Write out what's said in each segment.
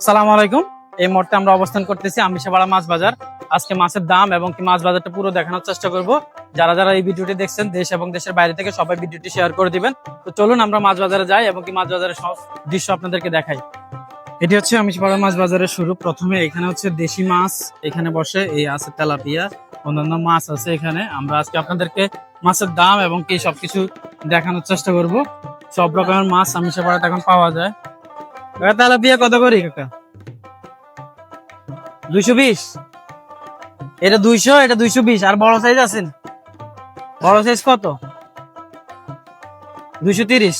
সালাম আলাইকুম। এই মুহূর্তে আমরা অবস্থান করতেছি আমিষাপাড়া মাছ বাজার। আজকে মাছের দাম এবং কি মাছ বাজারটা পুরো দেখানোর চেষ্টা করব। যারা যারা এই ভিডিওটি দেখছেন দেশ এবং দেশের বাইরে থেকে সবাই ভিডিওটি শেয়ার করে দিবেন। তো চলুন আমরা মাছ বাজারে যাই এবং কি মাছ বাজারের সব দৃশ্য আপনাদেরকে দেখাই। এটি হচ্ছে আমিষপাড়া মাছ বাজারের শুরু। প্রথমে এখানে হচ্ছে দেশি মাছ। এখানে বসে এই আছে তেলাপিয়া। অন্যান্য মাছ আছে এখানে। আমরা আজকে আপনাদেরকে মাছের দাম এবং কি সবকিছু দেখানোর চেষ্টা করব। সব রকমের মাছ আমিষপাড়াতে এখন পাওয়া যায়। কাকা তেলাপিয়া কত করি কাকা? দুইশো বিশ? এটা দুইশো এটা দুইশো বিশ, আর বড় সাইজ আছেন বড় সাইজ কত? দুইশো তিরিশ।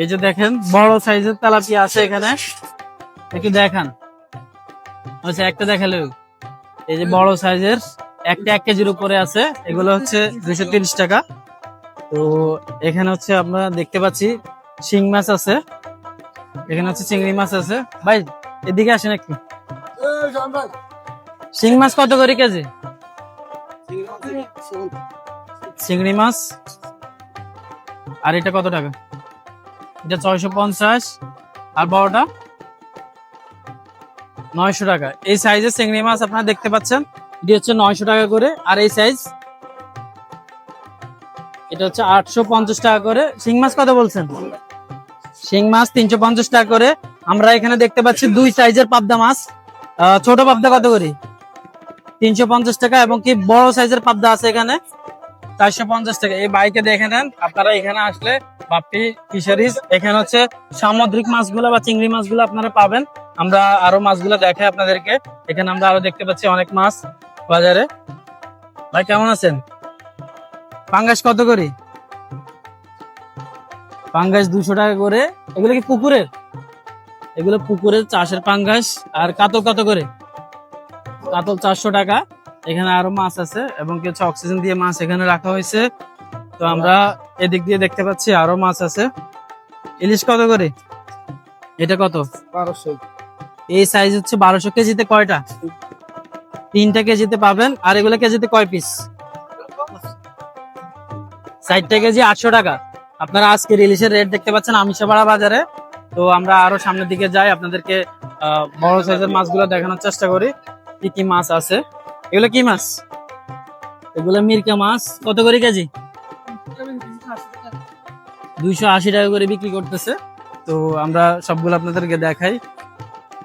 এই যে দেখেন, বড় সাইজের তেলাপিয়া আছে এখানে। একটু দেখান। আচ্ছা একটা দেখালে। এই যে বড় সাইজের একটা এক কেজির উপরে আছে। এগুলো হচ্ছে দুইশো তিরিশ টাকা। তো এখানে হচ্ছে আমরা দেখতে পাচ্ছি শিং মাছ আছে। এখানে হচ্ছে চিংড়ি মাছ আছে। ভাই, এদিকে আসেন একটু। শিং মাছ কত করে কেজি? চিংড়ি মাছ। আর এটা কত টাকা? এটা ছয়শো পঞ্চাশ। আর বড়টা? নয়শো টাকা। এই সাইজের চিংড়ি মাছ আপনারা দেখতে পাচ্ছেন। এটি হচ্ছে নয়শো টাকা করে। আর এই সাইজ এটা হচ্ছে আটশো পঞ্চাশ টাকা করে। শিং মাছ কত বলছেন? শিং মাছ তিনশো পঞ্চাশ টাকা করে। আমরা এখানে দেখতে পাচ্ছি দুই সাইজের পাবদা মাছ। ছোট পাবদা কত করি? তিনশো পঞ্চাশ টাকা এবং কি বড় সাইজের পাবদা আছে এখানে? চারশো পঞ্চাশ টাকা। এই বাইকে দেখে নেন, আপনারা এখানে আসলে বাপ্পি ফিশারিজ, এখানে হচ্ছে সামুদ্রিক মাছগুলো বা চিংড়ি মাছগুলো আপনারা পাবেন। আমরা আরও মাছগুলো দেখাই আপনাদেরকে। এখানে আমরা আরও দেখতে পাচ্ছি অনেক মাছ বাজারে। ভাই, কেমন আছেন? পাঙ্গাস কত করি? পাঙ্গাস দুশো টাকা করে। এগুলো কি পুকুরের? এগুলো পুকুরের চাষের পাঙ্গাস আর কাতল কত করে। কাতল চারশো টাকা। এখানে আরও মাছ আছে এবং কিছু অক্সিজেন দিয়ে মাছ এখানে রাখা হয়েছে। তো আমরা এদিক দিয়ে দেখতে পাচ্ছি আরও মাছ আছে। ইলিশ কত করে? এটা কত? বারোশো। এই সাইজ হচ্ছে বারোশো কেজিতে কয়টা? তিনটা কেজিতে পাবেন। আর এগুলো কেজিতে কয় পিস ষাটটা কেজি আটশো টাকা। আপনারা আজকে ইলিশের রেট দেখতে পাচ্ছেন আমিষাপাড়া বাজারে। তো আমরা আরও সামনের দিকে যাই, আপনাদেরকে বড় সাইজের মাছগুলো দেখানোর চেষ্টা করি। কি কি মাছ আছে? এগুলো কি মাছ? এগুলো মিরকা মাছ। কত করে কেজি? দুইশো আশি টাকা করে বিক্রি করতেছে। তো আমরা সবগুলো আপনাদেরকে দেখাই।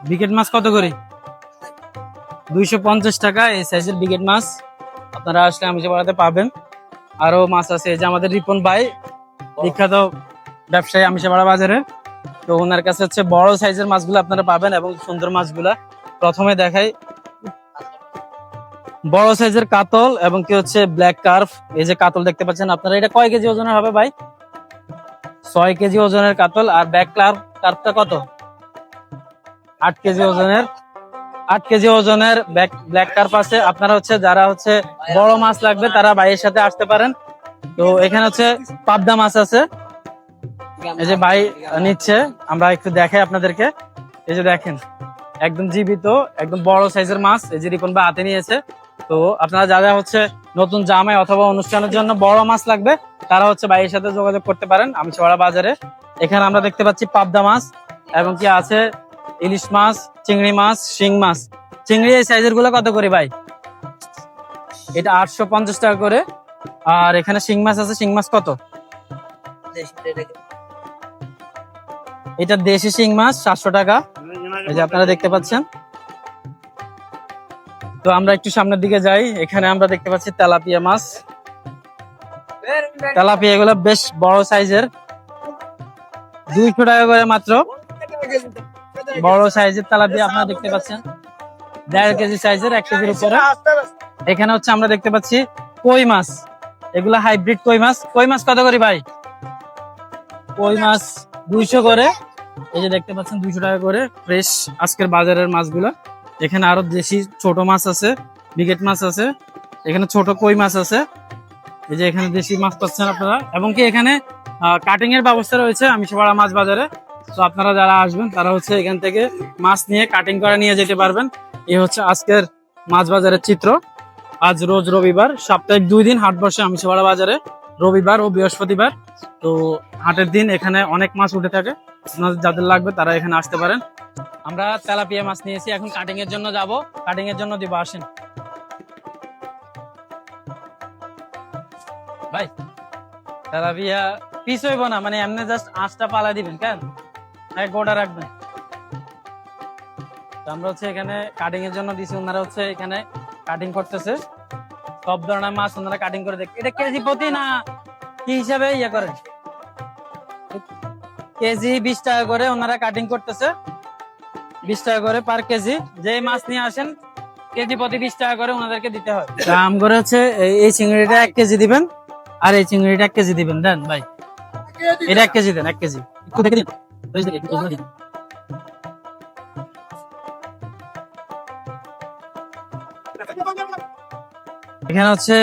বিকেট মাছ কত করে? দুইশো পঞ্চাশ টাকা এই সাইজের বিকেট মাছ। আপনারা আসলে আমিষে পাড়াতে পাবেন। আরও মাছ আছে যে আমাদের রিপন ভাই বিখ্যাত ব্যবসায়ী আমিষে পাড়া বাজারে। তো ওনার কাছে হচ্ছে বড় সাইজের মাছগুলো আপনারা পাবেন এবং সুন্দর মাছগুলা প্রথমে দেখাই। বড় সাইজের কাতল এবং কি হচ্ছে ব্ল্যাক কার্ভ এই যে কাতল দেখতে পাচ্ছেন আপনারা, এটা কয় কেজি ওজনের হবে ভাই? ছয় কেজি ওজনের কাতল আর ব্ল্যাক কার্ফ কার্ভটা কত? আট কেজি ওজনের, আট কেজি ওজনের ব্ল্যাক কার্প আছে। আপনারা হচ্ছে যারা হচ্ছে বড় মাছ লাগবে তারা ভাইয়ের সাথে আসতে পারেন। তো এখানে হচ্ছে পাবদা মাছ আছে। এই যে ভাই নিচ্ছে, আমরা একটু দেখাই আপনাদেরকে। এই যে দেখেন, একদম জীবিত, একদম বড় সাইজের মাছ, এই যে রিপন ভাই হাতে নিয়েছে। তো আপনারা যারা হচ্ছে নতুন জামাই অথবা অনুষ্ঠানের জন্য বড় মাছ লাগবে, তারা হচ্ছে ভাইয়ের সাথে যোগাযোগ করতে পারেন আমি ছড়া বাজারে। এখানে আমরা দেখতে পাচ্ছি পাবদা মাছ, এবং কি আছে ইলিশ মাছ, চিংড়ি মাছ, শিং মাছ। চিংড়ি এই সাইজেরগুলো কত করে ভাই? এটা আটশো পঞ্চাশ টাকা করে। আর এখানে শিং মাছ আছে, শিং মাছ কত? এটা দেশি শিং মাছ, সাতশো টাকা। এই যে আপনারা দেখতে পাচ্ছেন। তো আমরা একটু সামনের দিকে যাই। এখানে আমরা দেখতে পাচ্ছি তেলাপিয়া মাছ। তেলাপিয়া এগুলো বেশ বড় সাইজের। দুইশো টাকা করে মাত্র। বড় সাইজের তেলাপিয়া আপনারা দেখতে পাচ্ছেন। দেড় কেজি সাইজের, এক কেজির উপরে। এখানে হচ্ছে আমরা দেখতে পাচ্ছি কই মাছ। এগুলা হাইব্রিড কই মাছ? কই মাছ কত করে ভাই? কই মাছ দুইশো করে। এই যে দেখতে পাচ্ছেন, দুইশো টাকা করে ফ্রেশ আজকের বাজারের মাছগুলো। এখানে আরও দেশি ছোট মাছ আছে বিকেট মাছ আছে, এখানে ছোট কই মাছ আছে। এই যে এখানে দেশি মাছ পাচ্ছেন আপনারা। এবং কি এখানে কাটিং এর ব্যবস্থা রয়েছে আমি সবার মাছ বাজারে। তো আপনারা যারা আসবেন, তারা হচ্ছে এখান থেকে মাছ নিয়ে কাটিং করে নিয়ে যেতে পারবেন। এই হচ্ছে আজকের মাছ বাজারের চিত্র। আজ রোজ রবিবার সপ্তাহে দুই দিন হাট বসে আমিষপাড়া বাজারে, রবিবার ও বৃহস্পতিবার। তো হাটের দিন এখানে অনেক মাছ উঠে থাকে যাদের লাগবে তারা এখানে আসতে পারেন। আমরা তেলাপিয়া মাছ নিয়েছি, এখন কাটিং এর জন্য যাব কাটিং এর জন্য দিব, আসেন। ভাই, তেলাপিয়া পিস হইব না মানে এমনি জাস্ট আঁচটা পালা দিবেন, কেন? এক গোটা রাখবেন। আমরা হচ্ছে এখানে কাটিং এর জন্য দিছি, ওনারা হচ্ছে এখানে কাটিং করতেছে। সব ধরনের মাছ ওনারা কাটিং করে দেখ এটা কেজি প্রতি না কি হিসাবে ইয়ে করে? কেজি বিশ টাকা করে ওনারা কাটিং করতেছে। বিশ টাকা করে পার কেজি। যে মাছ নিয়ে আসেন কেজি প্রতি বিশ টাকা করে ওনাদেরকে দিতে হয়। দাম করে হচ্ছে এই- এই চিংড়িটা এক কেজি দিবেন আর এই চিংড়িটা এক কেজি দিবেন দেন ভাই। এটা এক কেজি দেন এক কেজি। একটু দেখে দিন। এখানে হচ্ছে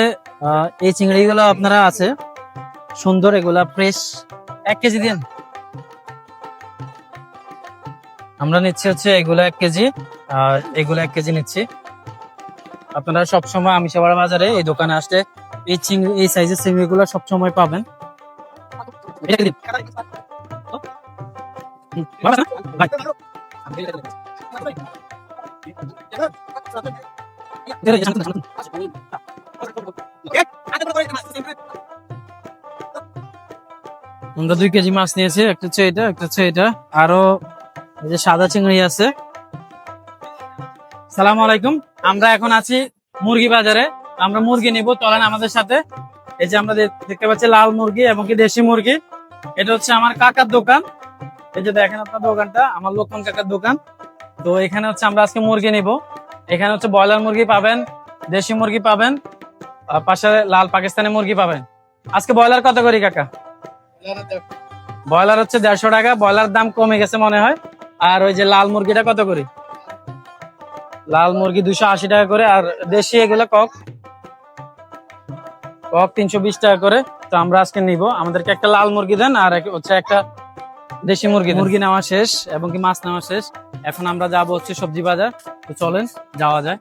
এই চিংড়ি গুলো আপনারা আছে, সুন্দর, এগুলা ফ্রেশ এক কেজি দিন আমরা নিচ্ছি হচ্ছে এগুলো এক কেজি, আর এগুলো এক কেজি নিচ্ছি আপনারা সবসময় আমিষাবাড়া বাজারে এই দোকানে আসলে এই চিংড়ি, এই সাইজের চিংড়ি গুলো সবসময় পাবেন? ভাই। আমরা দুই কেজি মাছ নিয়েছি, একটা হচ্ছে এটা, একটা হচ্ছে এটা। আরও এই যে সাদা চিংড়ি আছে। সালাম আলাইকুম। আমরা এখন আছি মুরগি বাজারে। আমরা মুরগি নিব চলেন আমাদের সাথে। এই যে আমরা দেখতে পাচ্ছি লাল মুরগি এবং কি দেশি মুরগি। এটা হচ্ছে আমার কাকার দোকান। এই যে দেখেন আপনার দোকানটা, আমার লক্ষণ কাকার দোকান। তো এখানে হচ্ছে আমরা আজকে মুরগি নিব। এখানে হচ্ছে ব্রয়লার মুরগি পাবেন, দেশি মুরগি পাবেন পাশে লাল পাকিস্তানি মুরগি পাবেন। আজকে ব্রয়লার কত করি কাকা? ব্রয়লার হচ্ছে দেড়শো টাকা ব্রয়লার দাম কমে গেছে মনে হয়। আর ওই যে লাল মুরগিটা কত করি? লাল মুরগি দুশো আশি টাকা করে আর দেশি এগুলো কক। কক তিনশো বিশ টাকা করে। তো আমরা আজকে নিব। আমাদেরকে একটা লাল মুরগি দেন আর হচ্ছে একটা দেশি মুরগি মুরগি নেওয়া শেষ এবং কি মাছ নেওয়া শেষ। এখন আমরা যাব হচ্ছে সবজি বাজার। তো চলেন যাওয়া যায়।